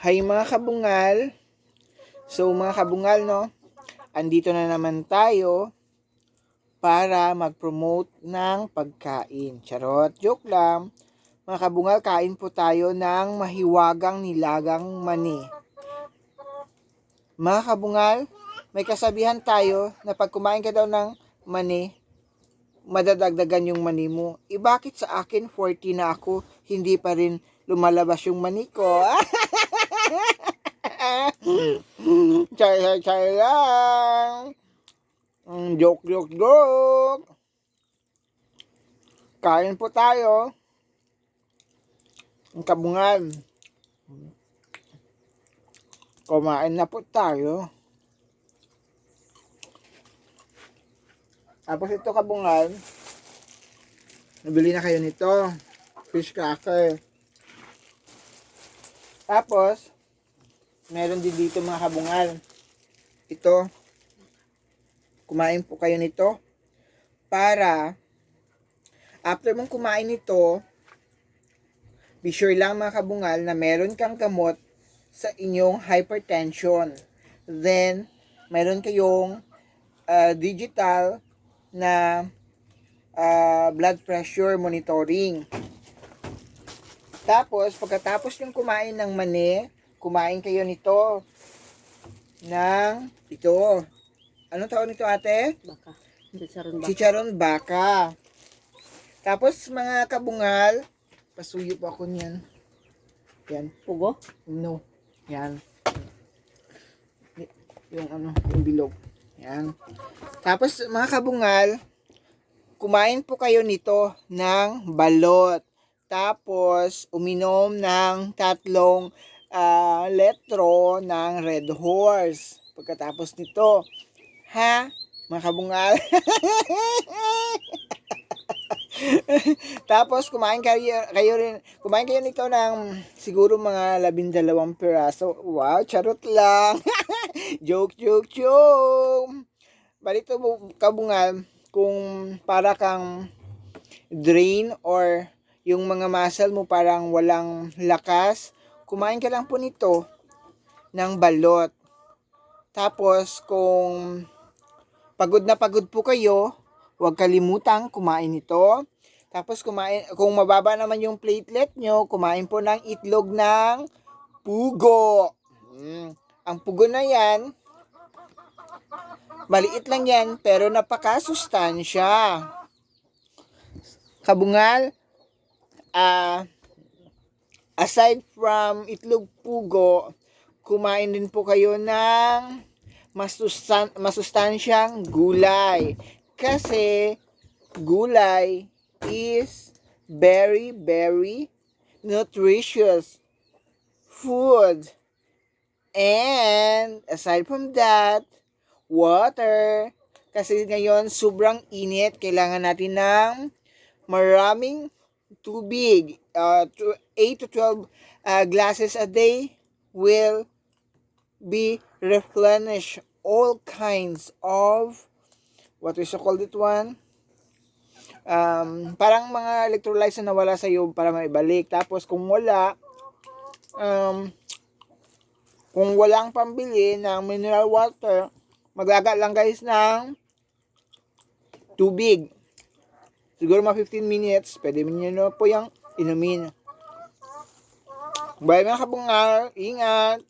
Hi mga kabungal. So mga kabungal no, andito na naman tayo para mag-promote ng pagkain. Charot, joke lang. Mga kabungal, kain po tayo ng mahiwagang nilagang mani. Mga kabungal, may kasabihan tayo na pag kumain ka daw ng mani, madadagdagan yung mani mo. Eh bakit sa akin 40 na ako, hindi pa rin lumalabas yung mani ko? chay, chay, chay lang. Mm, joke, joke, joke. Kain po tayo. Ang kabungan. Kumain na po tayo. Tapos ito kabungan. Nabili na kayo nito. Fish cracker. Tapos, meron din dito mga kabungal. Ito, kumain po kayo nito para after mong kumain nito, be sure lang mga kabungal na meron kang gamot sa inyong hypertension. Then, meron kayong uh, digital na uh, blood pressure monitoring. Tapos, pagkatapos yung kumain ng mani, kumain kayo nito ng ito. Anong tawag nito ate? Baka. Chicharon baka. Chicharon baka. Tapos mga kabungal, pasuyo po ako niyan. Yan. Pugo? No. Yan. Yung ano, yung bilog. Yan. Tapos mga kabungal, kumain po kayo nito ng balot. Tapos uminom ng tatlong ah, letro ng Red Horse. Pagkatapos nito, ha? Mga kabungal. Tapos kumain kayo, kayo rin, kumain kayo nito ng siguro mga labindalawang piraso. Wow, charot lang. joke, joke, joke. Balito mo kabungal kung para kang drain or yung mga muscle mo parang walang lakas, kumain ka lang po nito ng balot. Tapos kung pagod na pagod po kayo, huwag kalimutang kumain nito. Tapos kumain, kung mababa naman yung platelet nyo, kumain po ng itlog ng pugo. Mm. Ang pugo na yan, maliit lang yan, pero napakasustansya. Kabungal, ah, aside from itlog pugo, kumain din po kayo ng masustan masustansyang gulay. Kasi gulay is very, very nutritious food. And aside from that, water. Kasi ngayon sobrang init, kailangan natin ng maraming tubig. Uh, to 8 to 12 uh, glasses a day will be replenish all kinds of what is called it one um, parang mga electrolytes na nawala sa iyo para maibalik tapos kung wala um, kung walang pambili ng mineral water maglaga lang guys ng tubig siguro mga 15 minutes pwede nyo na po yung inumin. Bye mga kabungal. Ingat